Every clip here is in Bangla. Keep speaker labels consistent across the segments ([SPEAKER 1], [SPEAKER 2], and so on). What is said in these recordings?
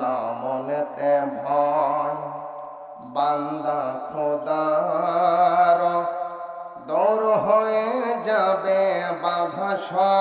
[SPEAKER 1] না মনেতে ভয় বান্দা খোদার দৌড় হয়ে যাবে বাধা সব।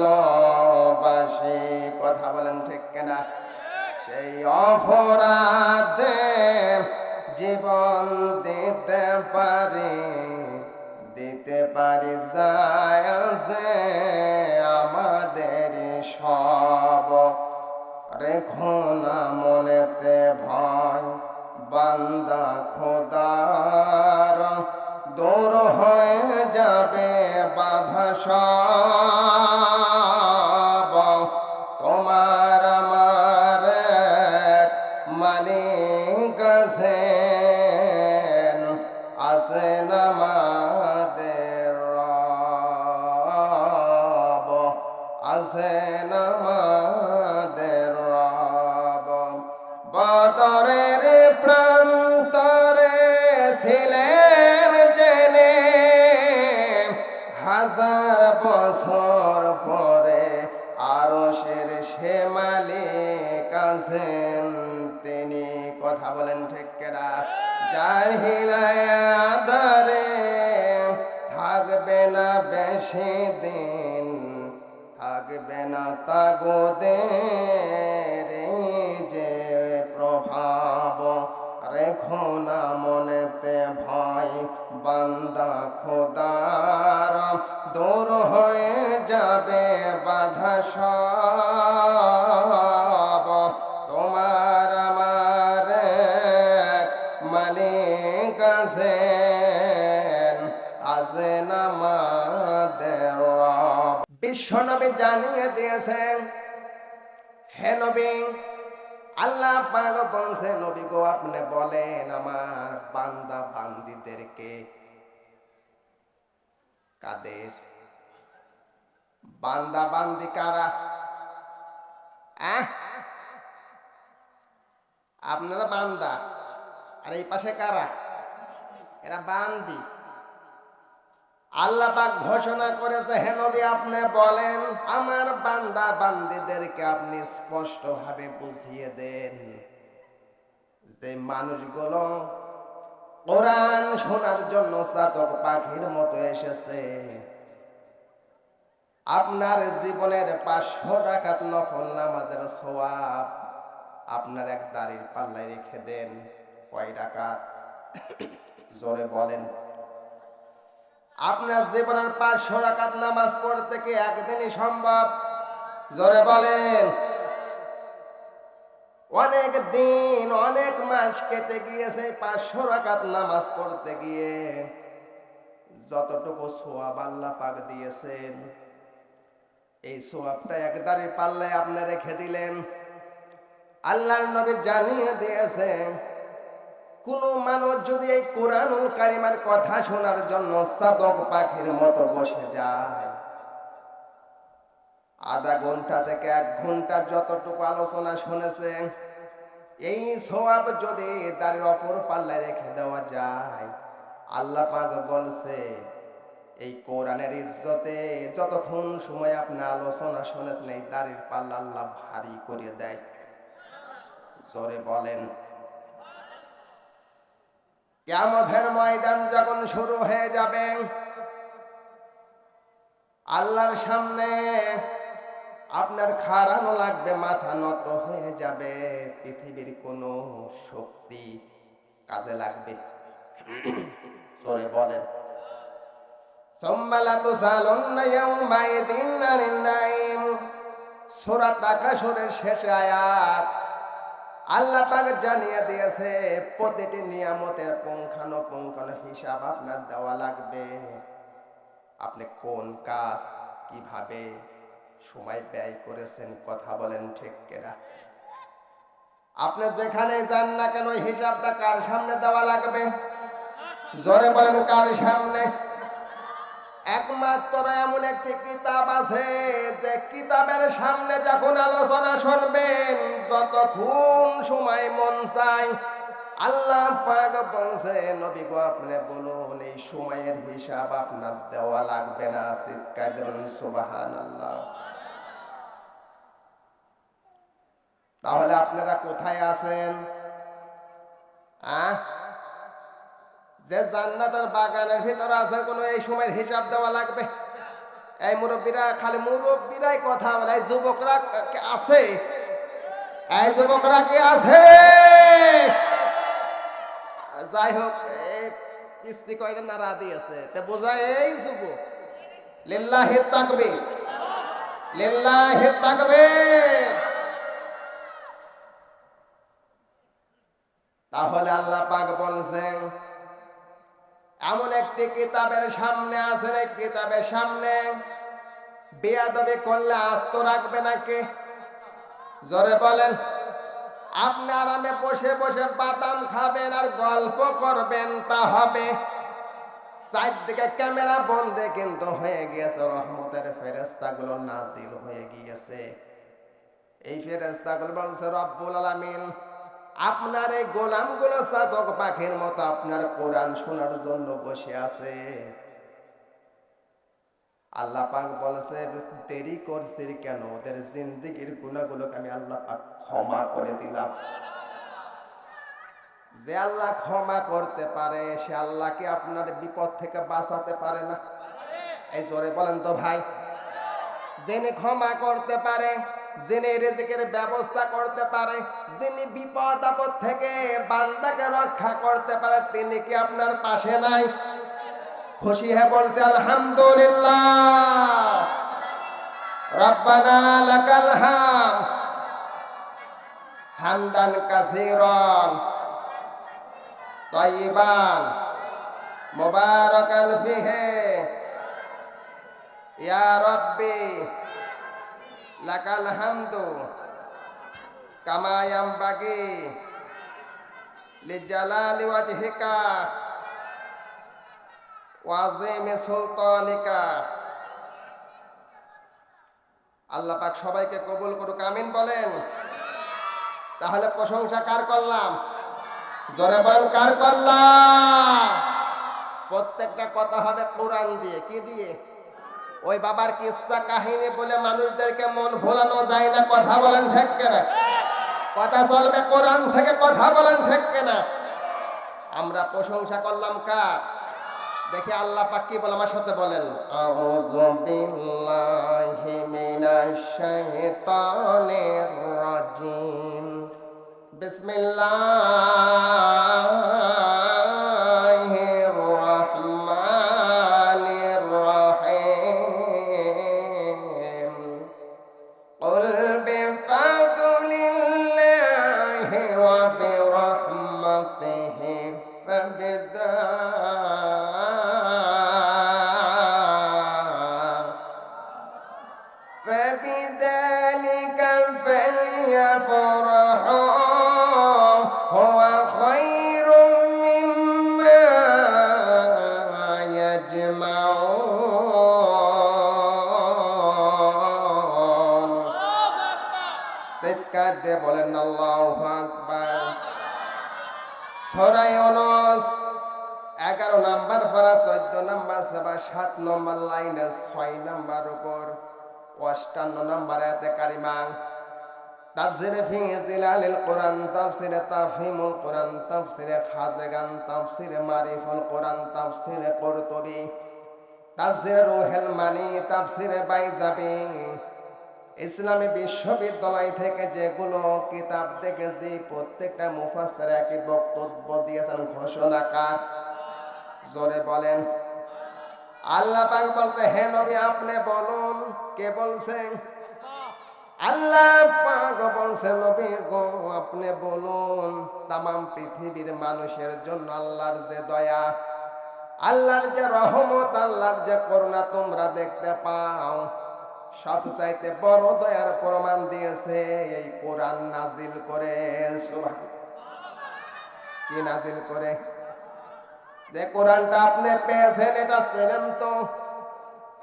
[SPEAKER 1] ভালোবাসি, কথা বলেন ঠিক কিনা? সেই অপরাধে জীবন দিতে পারি দিতে পারি যায় আমাদের সব। রেখো না মনেতে ভয়, বান্দা খোদার, দূর হয়ে যাবে বাধা সব। হিলায় থাকবে না বেশি দিন, থাকবে না তাগোদের যে প্রভাব। রেখো না মনেতে ভয়, বান্দা খোদার, দূর হয়ে যাবে বাধা সব। আছেন আছেন আমাদের জানিয়ে দিয়েছেন, হে নবী, আল্লাহ বলছে, নবী গো, আপনি বলেন আমার বান্দা বান্দিদেরকে কাদের? বান্দা বান্দি কারা? আপনারা বান্দা, আর এই পাশে কারা? এরা বান্দি। আল্লাহ ঘোষণা করেছে, হে আপনি বলেন, আমার বান্দা বান্দিদেরকে আপনি স্পষ্ট ভাবে বুঝিয়ে দেন। যে মানুষগুলো কোরআন শোনার জন্য চাতক পাখির মতো এসেছে। আপনার জীবনের পাঁচশো টাকাত নফল নামাজের সোয়াব আপনার এক দাড়ির পাল্লায় রেখে দেন। কয় টাকা জোরে বলেন। আপনার জীবনের পাঁচশো রাকাত নামাজ পড়তে কি একদিনই সম্ভব? জোরে বলেন। অনেক দিন অনেক মাস কেটে গিয়েছে পাঁচশো রাকাত নামাজ পড়তে গিয়ে। যতটুকু সোয়াব আল্লাহ পাক দিয়েছেন, এই সোয়াবটা একদারে পাল্লায় আপনি রেখে দিলেন। আল্লাহর নবী জানিয়ে দিয়েছেন কোন মানুষ যদি এই কোরআনুল কারিমার কথা শোনার জন্য সাদক পাখির মতো বসে যায়, আধা ঘণ্টা থেকে এক ঘণ্টা যতটুকু আলোচনা শুনেছে, এই সোয়াব যদি দাঁড়ির অপর পাল্লায় রেখে দেওয়া যায়, আল্লাহ পাক বলছে, এই কোরআনের ইজ্জতে যতক্ষণ সময় আপনি আলোচনা শুনেছেন, এই দাড়ির পাল্লা আল্লাহ ভারী করে দেয়। জোরে বলেন। কেমধের ময়দান যখন শুরু হয়ে যাবে, আল্লাহর সামনে আপনার খারানো লাগবে, মাথা নত হয়ে যাবে, পৃথিবীর কোনো শক্তি কাজে লাগবে তোরে বলেন। সম্মালা তো সুরাত আকাশরের শেষ আয়াত আল্লাহ পাক জানিয়ে দিয়েছে, প্রতিটি নিয়ামতের পুঙ্খানো পুঙ্খানো হিসাব আপনার দেওয়া লাগবে। আপনি কোন কাজ কীভাবে সময় ব্যয় করেছেন কথা বলেন ঠিক কেনা? আপনি যেখানে যান না কেন, হিসাবটা কার সামনে দেওয়া লাগবে? জোরে বলেন, কার সামনে? একমাত্র এমন একটি কিতাব আছে যে কিতাবের সামনে যখন আলোচনা শুনবেন, যতক্ষণ সময় মন চায় আল্লাহ পাক বলছে, নবী গো, আপনি বলুন, এই সময়ের হিসাব আপনার দেওয়া লাগবে না? চিৎকার দিলেন সুবাহান আল্লাহ তাহলে আপনারা কোথায় আছেন? আহ? যে জান্নাতের বাগানের ভিতরে আছেন কোনো এই সময়ের হিসাব দেওয়া লাগবে? এই মুরব্বীরা, খালি মুরব্বীরাই কথা বলে। এই যুবকরা আছে? এই যুবকরা কি আছে? যাই হোক পিস্তি কয়দিন নারা দিয়েছে তে বোঝায় এই যুবক, লিল্লাহি তাকবীর লিল্লাহি তাকবীর। তাহলে আল্লাহ পাক বলছেন এমন একটি কিতাবের সামনে আছেন এই কিতাবের সামনে। বেয়াদবি করলে আস্ত রাখবে নাকি? জোরে বলেন। আপনি আরামে বসে বসে বাদাম খাবেন আর গল্প করবেন, তা হবে। চারদিকে ক্যামেরা বন্ধে কিন্তু হয়ে গিয়েছে, রহমতের ফেরেস্তাগুলো নাজিল হয়ে গিয়েছে। এই ফেরেস্তাগুলো বলছে, রব্বুল আলামিন আপনার এই গোলামগুলো সাধক পাখির মতো আপনার কোরআন শোনার জন্য বসে আছে। আল্লাহ পাক বলেছে, দেরি করছে কেন? ওদের জিন্দিগির গুণাগুলোকে আমি আল্লাহ পাক ক্ষমা করে দিলাম। যে আল্লাহ ক্ষমা করতে পারে, সে আল্লাহকে আপনার বিপদ থেকে বাঁচাতে পারে না। এই জোরে বলেন তো ভাই। যিনি ক্ষমা করতে পারে যিনি রিজিকের ব্যবস্থা করতে পারে, যিনি বিপদ আপদ থেকে বান্দাকে রক্ষা করতে পারে, তিনি কি আপনার পাশে নাই? খুশি হয়ে বলছে, আলহামদুলিল্লাহ। রব্বানা লাকাল হাম। হামদান কাসিরন। তয়িবান মুবারাকান ফিহে। ইয়া রব্বি। লাকাল হামদু কামা ইয়ামবাগি লিজালালি ওয়াজহিকা ওয়াজিমি সুলতানিকা। আল্লাহ পাক সবাইকে কবুল করুক, আমিন বলেন। তাহলে প্রশংসা কার করলাম? জোরে বলেন, কার করলাম? প্রত্যেকটা কথা হবে কোরআন দিয়ে, কি দিয়ে? ওই বাবার কিচ্ছা কাহিনী বলে মানুষদেরকে মন ভোলানো যায় না, কথা বলেন ঠিক কেনা? কথা চলবে কোরআন থেকে, কথা বলেন ঠিক কেনা? আমরা প্রশংসা করলাম কার? দেখে আল্লাহ পাক কি বলে, আমার সাথে বলেন। আউযু মিনাশ শাইতানির রাজিম। বিসমিল্লাহির চিৎকার দিয়ে বলেন, আল্লাহ আকবার। সরাই অনস এগারো নাম্বার পারা, চোদ্দ নাম্বার সেবা, সাত নম্বর লাইনে ছয় নাম্বার উপর, অষ্টান্ন নাম্বার এতে কারিমা। তাফসিরে ফি জিলালিল কোরআন, তাফসিরে তাফহিমুল কোরআন, তাফসিরে খাজেগান, তাফসিরে মারিফুল কোরআন, তাফসিরে কুরতুবি, তাফসিরে রুহেল মানি, তাফসিরে বাইজাবি। ইসলামী বিশ্ববিদ্যালয় থেকে যেগুলো কিতাব দেখেছি, প্রত্যেকটা মুফাসসির একই বক্তব্য দিয়েছেন ঘোষণাকার। জোরে বলেন। আল্লাহ পাক বলছে, হে নবী, আপনি বলুন, কে বলছেন আল্লাহ পাক বলছে, নবী গো, আপনি বলুন তাম পৃথিবীর মানুষের জন্য আল্লাহর যে দয়া, আল্লাহর যে রহমত, আল্লাহর যে করুণা তোমরা দেখতে পাও। সব চাইতে বড় দয়ার প্রমাণ দিয়েছে, এই কোরআন নাজিল করে কি নাজিল করে? যে কোরআনটা আপনি পেয়েছেন, এটা চেনেন তো।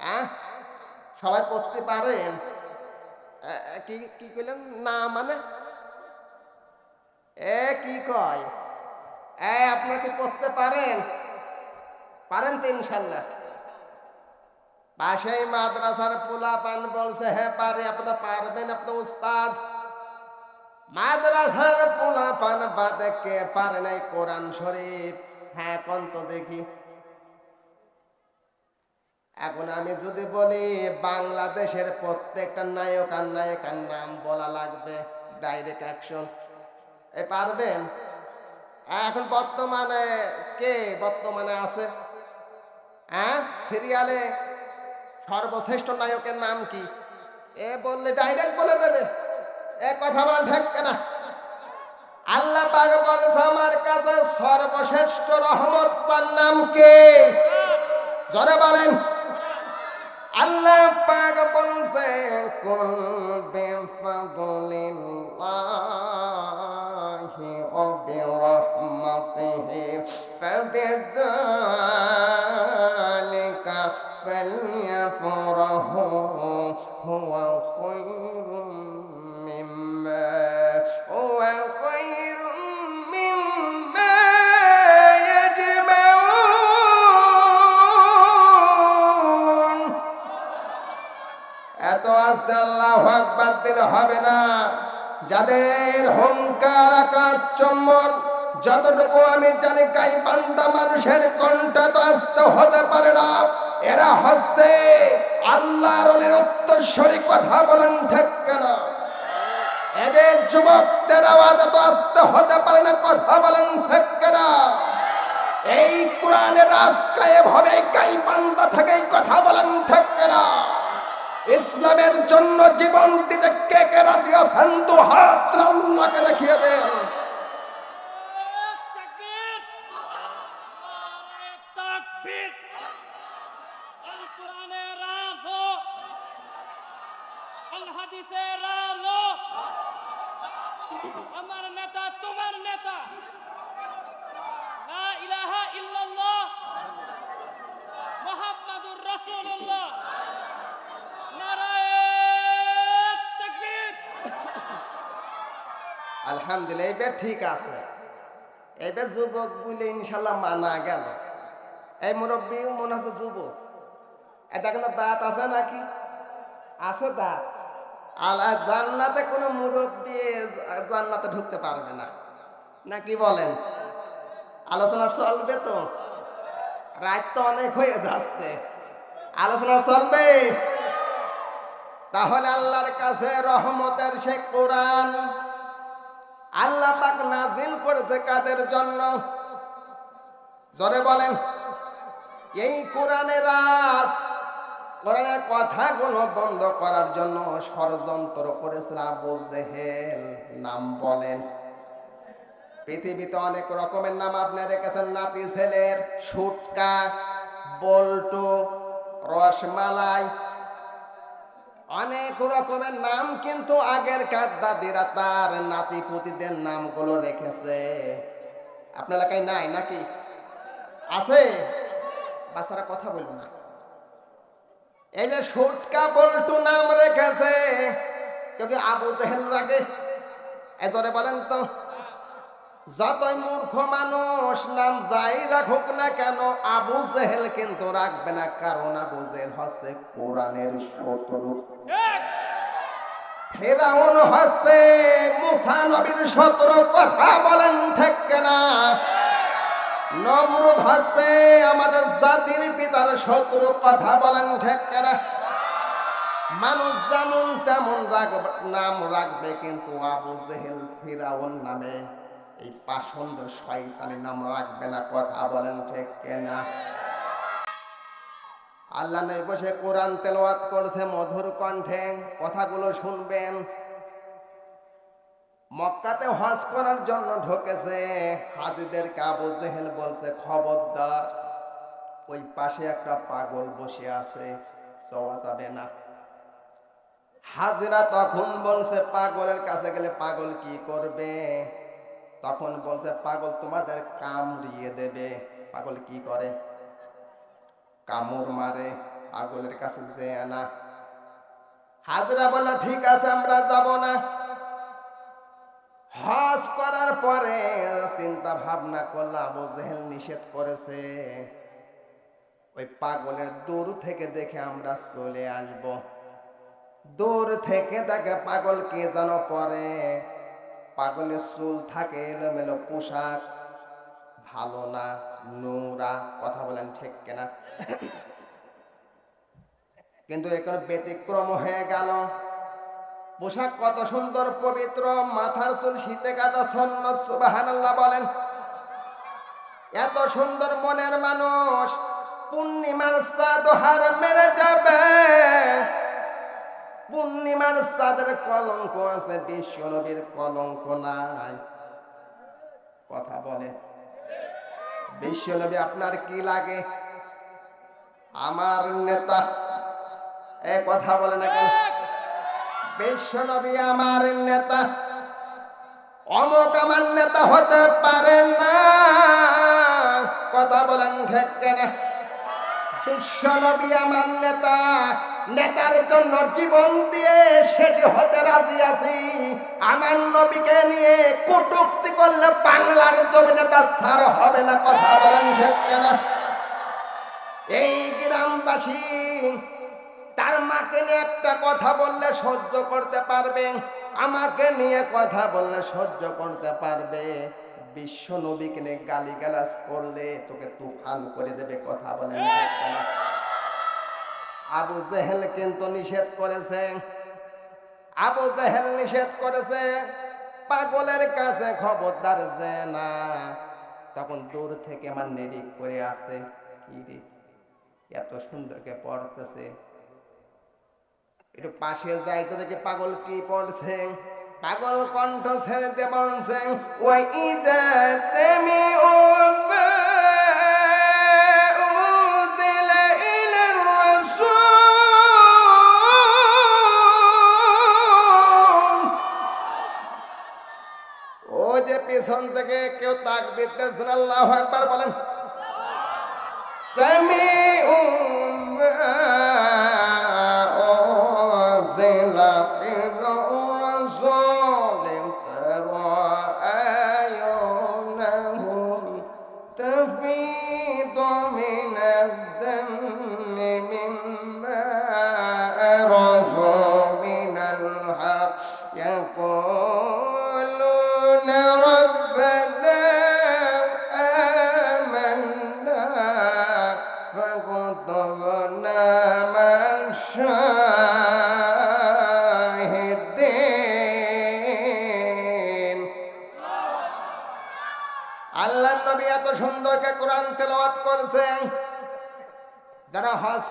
[SPEAKER 1] হ্যাঁ সবাই পড়তে পারেন কি কি কইলেন? না মানে? এ, কি কয়? এ আপনি কি পড়তে পারেন? পারেন তো ইনশাল্লাহ পাশেই মাদ্রাসার পোলা পান বলছে হ্যাঁ পারে, আপনি পারবেন, আপনি উস্তাদ। মাদ্রাসার পোলা পান বাদে কে পারে নাই কোরআন শরীফ? হ্যাঁ কোন তো দেখি। এখন আমি যদি বলি, বাংলাদেশের প্রত্যেকটা নায়ক আর নায়িকার নাম বলা লাগবে ডাইরেক্ট অ্যাকশন এ পারবেন? এখন বর্তমানে কে বর্তমানে আছে? হ্যাঁ সিরিয়ালে সর্বশ্রেষ্ঠ নায়কের নাম কি? এ বললে ডাইরেক্ট বলে দেবে। এ কথা বলেন ঠেক না আল্লাহ পাক বলছে আমার কাছে সর্বশ্রেষ্ঠ রহমত, তার নাম কে? জরে বলেন। আল্লাহ পাক বলছে, কুল বিফাদলিল্লাহি ওয়া বিরহমাতিহি ফাবিযালিকা ফালইফরাহু হুয়া খায়রুম মিম্মা হুয়া খায়রুম মিম্মা ইয়াজমাউন এত আস্তে আল্লাহ আকবার যাদের হংকার আকাশ, চম্বল, যতটুকু আমি জানি গাই বান্দা মানুষের কণ্ঠ তো আস্তে হতে পারে না। এরা হচ্ছে আল্লাহর উত্তরস্বরী কথা বলেন ঠিক কেন? এদের যুবকদের আওয়াজ এত আস্তে হতে পারে না, কথা বলেন ঠিক কেন? এই কোরআনের আজকায় ভাবে কাই বান্দা থেকে কথা বলেন ঠিক কেনা? ইসলামের জন্য জীবন দিতে কে কে রাজি আছেন? দু হাত আল্লাহকে দেখিয়ে দেন
[SPEAKER 2] তাকবীর তাকবীর আল কোরআনের আলো আল হাদিসের আলো আমার নেতা তোমার নেতা লা ইলাহা ইল্লাল্লাহ মুহাম্মাদুর রাসূলুল্লাহ নারায়ে তাকবীর
[SPEAKER 1] আলহামদুলিল্লাহ এইবার ঠিক আছে। এইবার যুবক বলে ইনশাল্লাহ মানা গেল। এই মুরব্বী, মনে আছে যুবক? এটা কিন্তু দাঁত আছে নাকি? আছে দাঁত। আল্লাহ জান্নাতে কোনো মুরব্বী জান্নাতে ঢুকতে পারবে না। নাকি বলেন? আলোচনা চলবে তো? রাত তো অনেক হয়ে যাচ্ছে। আলোচনা চলবে? তাহলে আল্লাহর কাছে রহমতের সে কোরআন আল্লাহ পাক নাজিল করেছে কাদের জন্য? জোরে বলেন। এই কোরআনের রাজ কোরআনের কথাগুলো বন্ধ করার জন্য ষড়যন্ত্র করেছিল আবু জেহেল, নাম বলেন। পৃথিবীতে অনেক রকমের নাম আপনি রেখেছেন, নাতি ছেলের, সুটকা, বল্টু, রসমালাই অনেক রকমের নাম কিন্তু আগের কার দাদিরা তার নাতি পুতিদের নামগুলো রেখেছে। আপনার এলাকায় নাই নাকি? আছে? বাচ্চারা কথা বলব না। এই যে সুটকা পল্টু নাম রেখেছে কেউ আবু জেহেল রাখে এজরে বলেন তো। যতই মূর্খ মানুষ নাম যাই রাখুক না কেন আবু জেহেল কিন্তু রাখবে না কারণ আবু জেহেল হচ্ছে কোরআনের শত্রু। ফেরাউন হচ্ছে মুসা নবীর শত্রু কথা বলেন ঠিক না নমরুদ হচ্ছে আমাদের জাতির পিতার শত্রু কথা বলেন ঠিক না মানুষ যেমন তেমন রাখবে নাম রাখবে কিন্তু আবু জেহেল ফিরাউন নামে। এই পাষণ্ড শয়তানি নাম রাখবে না, কথা বলেন ঠিক কেনা? আল্লাহ নবী বসে কোরআন তেলাওয়াত করছে মধুর কণ্ঠে, কথাগুলো শুনবেন। মক্কাতে হজ করার জন্য ঢোকেছে, হাজিদেরকে আবু জেহেল বলছে, খবরদার, ওই পাশে একটা পাগল বসে আছে সওয়া যাবে না। হাজরা তখন বলছে, পাগলের কাছে গেলে পাগল কি করবে? তখন বলছে, পাগল তোমাদের কামড়িয়ে দেবে। পাগল কি করে? কামড় মারে, পাগলের কাছে যে না। হাজরা বলল, ঠিক আছে, আমরা যাব না। হজ করার পরে চিন্তা ভাবনা করল, আবু জেহেল নিষেধ করেছে। ওই পাগলের দূর থেকে দেখে আমরা চলে আসব। দূর থেকে তাকে পাগল কে যেন পরে পাগলের চুল থাকে এলোমেলো পোশাক। ভালো না, নোংরা, কথা বলেন ঠিক কেনা? কিন্তু এখানে ব্যতিক্রম হয়ে গেল। পোশাক কত সুন্দর, পবিত্র, মাথার চুল শীতে কাটা সন্ন্যত, সুবহানাল্লাহ বলেন। এত সুন্দর মনের মানুষ, পূর্ণিমার চাঁদ হার মেরে যাবে। পূর্ণিমার চাঁদের কলঙ্ক আছে, বিশ্ব নবীর কলঙ্ক নাই। কথা বলে। বিশ্ব নবী, আপনার কি লাগে? আমার নেতা। এ কথা বলে না কেন? বিশ্বনবী আমার নেতা। অমক আমার নেতা হতে পারে না। কথা বলেন ঠিক কেনা? বিশ্বনবী আমার নেতা। নেতার জন্য জীবন দিয়ে শেষ হতে রাজি আছি। আমার নবীকে নিয়ে কটুক্তি করলে বাংলার জমি নেতা সার হবে না, কথা বলেন এই গ্রামবাসী, তার মাকে নিয়ে একটা কথা বললে সহ্য করতে পারবে, আমাকে নিয়ে কথা বললে সহ্য করতে পারবে। বিশ্ব নবীকে নিয়ে গালি গালাজ করলে তোকে তুফান করে দেবে, কথা বলেন? আবু জেহেল কিন্তু নিষেধ করেছে। আবু জেহেল নিষেধ করেছে, পাগলের কাছে খবরদার যে না। তখন দূর থেকে আমার নেরিক করে আসে এত সুন্দরকে পড়তেছে? একটু পাশে যাই তো দেখি পাগল কি পড়ছে। পাগল কণ্ঠ ছেড়ে বলছে ওই ঈদে তেমি ও পিছন থেকে কেউ তাক বিদ্যাছেন আল্লাহ একবার বলেন। সামি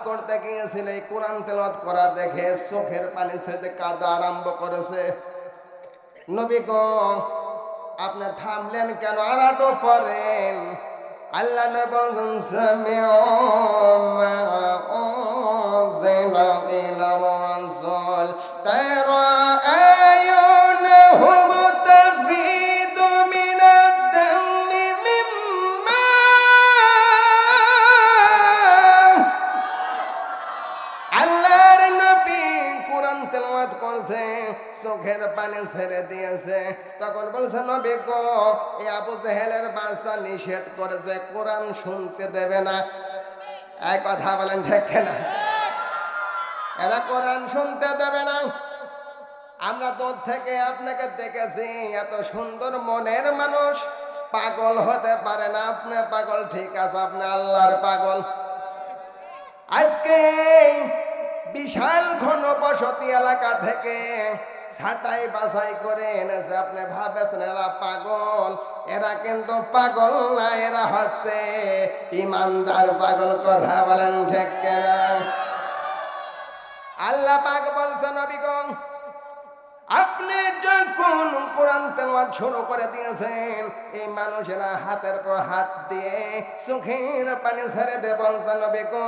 [SPEAKER 1] করতে গিয়েছিল, এই কোরআন তেলাওয়াত করা দেখে চোখের পানি ছেড়ে কাদা আরম্ভ করেছে। নবী গো, আপনি থামলেন কেন? আর আটো পরেন আল্লাহ নবী বলছেন সামিউ মা উনজিলা ইলা রাসূল। তারা চোখের পানি ছেড়ে দিয়েছে। তখন বলছে, নবী গো, এই আবু জেহেলের বাচ্চা নিষেধ করেছে, কোরআন শুনতে দেবে না। এক কথা বলেন, ঠিক না এরা কোরআন শুনতে দেবে না। আমরা দূর থেকে আপনাকে দেখেছি, এত সুন্দর মনের মানুষ। পাগল হতে পারে না, আপনি পাগল, ঠিক আছে, আপনি আল্লাহর পাগল। আজকে বিশাল ঘন বসতি এলাকা থেকে ছাটাই বাছাই করে এনেছে। আপনি ভাবেছেন এরা পাগল। এরা কিন্তু পাগল না, এরা হচ্ছে ইমানদার পাগল কথা বলেন ঠেকেরা আল্লাহ পাক বলছেন নবীগণ আপনি যখন কোরআন তেলাওয়াত শুরু করে দিয়েছেন এই মানুষেরা হাতের পর হাত দিয়ে চোখের পানি ছেড়ে দে বলছেন নবী গো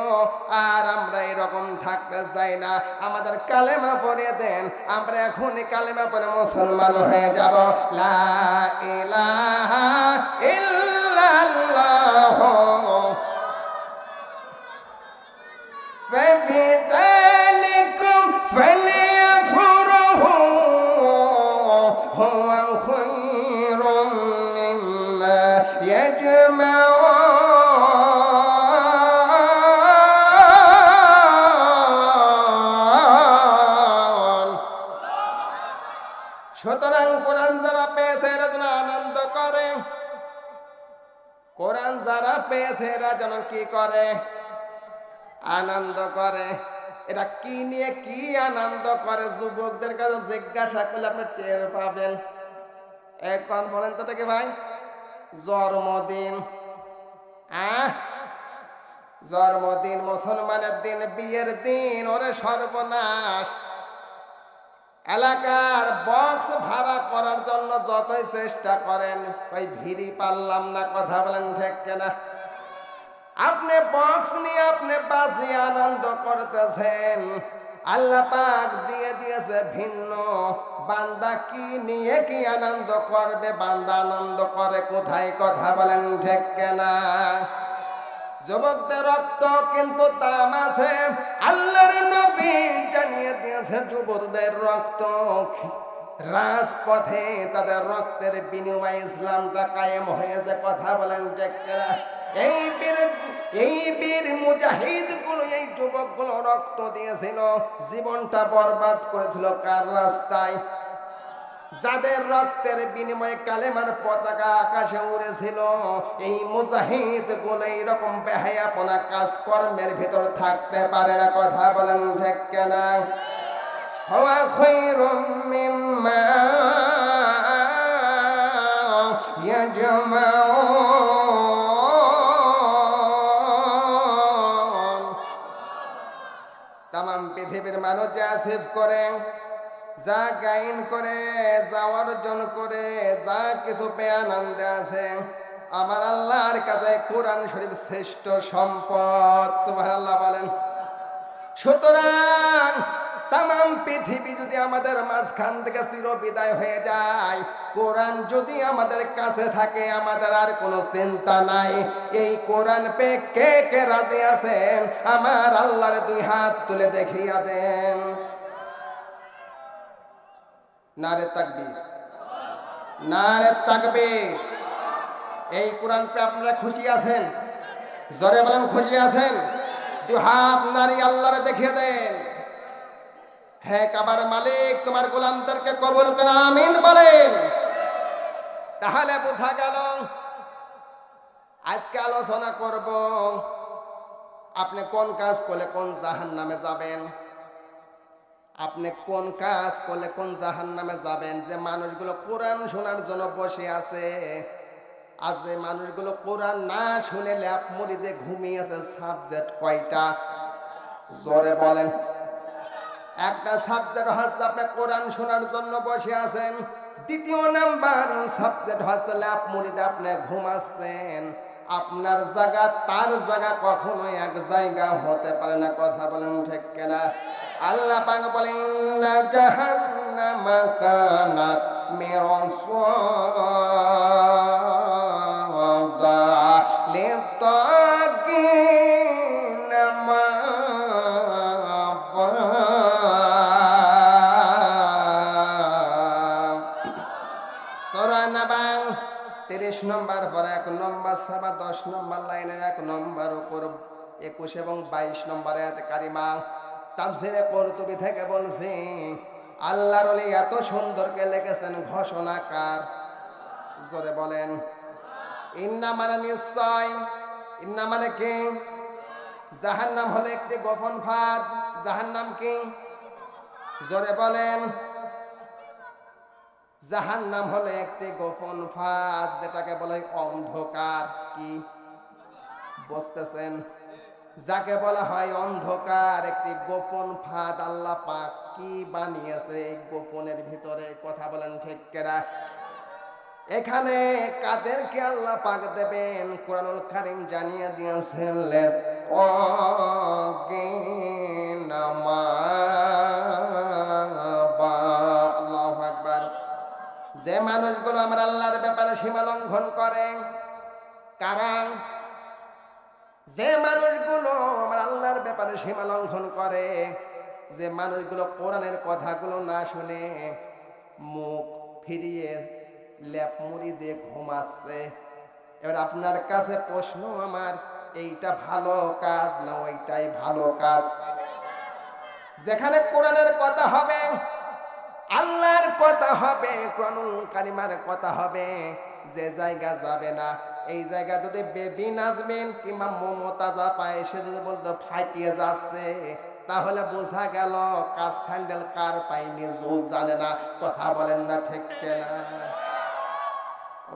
[SPEAKER 1] আর আমরা এরকম থাকতে চাই না আমাদের কালেমা পড়ে দেন আমরা এখনই কালেমা পড়ে মুসলমান হয়ে যাব লা ইলাহা ইল্লাল্লাহ فبذلكم فليفرحوا সুতরাং কোরআন যারা পেয়েছে, এরা যেন আনন্দ করে। কোরআন যারা পেয়েছে, এরা যেন কি করে? আনন্দ করে। এরা কি নিয়ে কি আনন্দ করে? যুবকদের কাছে জিজ্ঞাসা করলে আপনি টের পাবেন। এখন বলেন তো থেকে ভাই, জন্মদিন। আহ! জন্মদিন, মুসলমানের দিন, বিয়ের দিন, ওরে সর্বনাশ। এলাকার বক্স ভাড়া করার জন্য যতই চেষ্টা করেন, ওই ভিড়ি পারলাম না, কথা বলেন ঠিক কেনা? আপনি বক্স নিয়ে আপনি বাজি আনন্দ করতেছেন, আল্লাহ পাক দিয়ে দিয়েছে ভিন্ন। বান্দা কি নিয়ে কি আনন্দ করবে, বান্দা আনন্দ করে কোথায়, কথা বলেন ঠিক কেনা? যুবকদের রক্ত কিন্তু দাম আছে। আল্লাহর নবী জানিয়ে দিয়েছে, যুবকদের রক্ত। রাজপথে তাদের রক্তের বিনিময়ে ইসলামটা কায়েম হয়েছে। কথা বলেন এই বীর এই বীর মুজাহিদগুলো এই যুবকগুলো রক্ত দিয়েছিল। জীবনটা বরবাদ করেছিল কার রাস্তায়? যাদের রক্তের বিনিময়ে কালেমার পতাকা আকাশে উড়েছিল, এই মুজাহিদগুলো এইরকম বেহায়াপনা কাজকর্মের ভিতর থাকতে পারে না। কথা বলেন ঠিক কেনা? হওয়া খৈরুম তাম পৃথিবীর মানুষ যা সেভ করে যা গাইন করে, যা অর্জন করে, যা কিছু পেয়ে আনন্দে আছে। আমার আল্লাহর কাছে কোরআন শরীফ শ্রেষ্ঠ সম্পদ আল্লাহ বলেন। সুতরাং তাম পৃথিবী যদি আমাদের মাঝখান থেকে চির বিদায় হয়ে যায়, কোরআন যদি আমাদের কাছে থাকে, আমাদের আর কোনো চিন্তা নাই। এই কোরআন পে কে কে রাজি আছেন? আমার আল্লাহর দুই হাত তুলে দেখিয়া দেন। নারে তাকবীর। নারে তাকবীর। এই কোরআন পে আপনারা খুশি আছেন? জরে বলেন খুশি আছেন? দু হাত নারী আল্লাহরে দেখিয়ে দেন। হ্যাঁ কাবার মালিক, তোমার গোলামদেরকে কবুল করে আমিন বলেন। তাহলে বোঝা গেল, আজকে আলোচনা করব আপনি কোন কাজ করলে কোন জাহান নামে যাবেন? আপনি কোন কাজ করলে কোন জাহান নামে যাবেন? যে মানুষগুলো কোরআন শোনার জন্য বসে আছে আজ যে মানুষগুলো কোরআন না শুনে ল্যাপ মুড়িতে ঘুমিয়ে আছে সাবজেক্ট কয়টা? জোরে বলেন। একটা সাবজেক্ট হচ্ছে আপনি কোরআন শোনার জন্য বসে আছেন, দ্বিতীয় নাম্বার সাবজেক্ট হচ্ছে ল্যাপ মুড়িতে আপনি ঘুমাচ্ছেন। আপনার জায়গা, তার জায়গা কখনো এক জায়গা হতে পারে না। কথা বলেন ঠিক কেনা? আল্লাহ পাক বলেন ইন্না জাহান্নামা কানাত মিরসাদা নম্বর পরে এক সাবা দশ নম্বর লাইনের এক নম্বর উপর একুশ এবং বাইশ নম্বর এত কারিমা। তাফসিরে কর্তুবি থেকে বলছি, আল্লাহর ওলি এত সুন্দরকে লিখেছেন ঘোষণাকার জোরে বলেন। ইন্না মানে নিশ্চয় ইন্না মানে কি? জাহান্নাম হলো একটি গোপন ফাঁদ। জাহান্নাম কি? জোরে বলেন। জাহান নাম হলো একটি গোপন ফাঁদ যেটাকে বলে অন্ধকার। কি? বুঝতেছেন? যাকে বলা হয় অন্ধকার, একটি গোপন ফাঁদ আল্লাহ পাক কি বানিয়েছে এই গোপনের ভিতরে? কথা বলেন ঠিক কেরা এখানে কাদেরকে আল্লাহ পাক দেবেন? কোরআনুল কারিম জানিয়ে দিয়েছেন লে ও আল্লাহু যে মানুষগুলো আমার আল্লাহর ব্যাপারে সীমা লঙ্ঘন করে কারা যে মানুষগুলো আমার আল্লাহর ব্যাপারে সীমা লঙ্ঘন করে, যে মানুষগুলো কোরআনের কথাগুলো না শুনে মুখ ফিরিয়ে ল্যাপ মুড়ি দিয়ে ঘুমাচ্ছে। এবার আপনার কাছে প্রশ্ন আমার, এইটা ভালো কাজ না ওইটাই ভালো কাজ? যেখানে কোরআনের কথা হবে আল্লাহর কথা হবে, কোরআনুল কারিমার কথা হবে। যে জায়গা যাবে না, এই জায়গা যদি বেবি নাচবেন কিংবা মমতাজা পায় সে যদি বলতো ফাটিয়ে যাচ্ছে, তাহলে বোঝা গেল কার স্যান্ডেল কার পাইনি যোগ জানে না, কথা বলেন না ঠিক না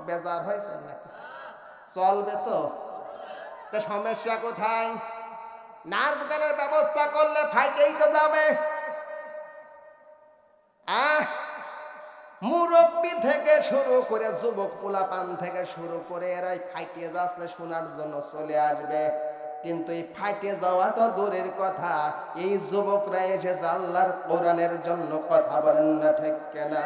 [SPEAKER 1] বেজার হয়েছে নাকি? চলবে তো। তা সমস্যা কোথায়? নাচ গানের ব্যবস্থা করলে ফাইটেই তো যাবে। আহ! মুরব্বী থেকে শুরু করে যুবক পোলাপান থেকে শুরু করে এরাই ফাইটে যাচ্ছে, শোনার জন্য চলে আসবে। কিন্তু এই ফাইটে যাওয়া তো দূরের কথা। এই যুবকরা এসেছে আল্লাহর কোরআনের জন্য কথা বলেন না ঠিক কেনা?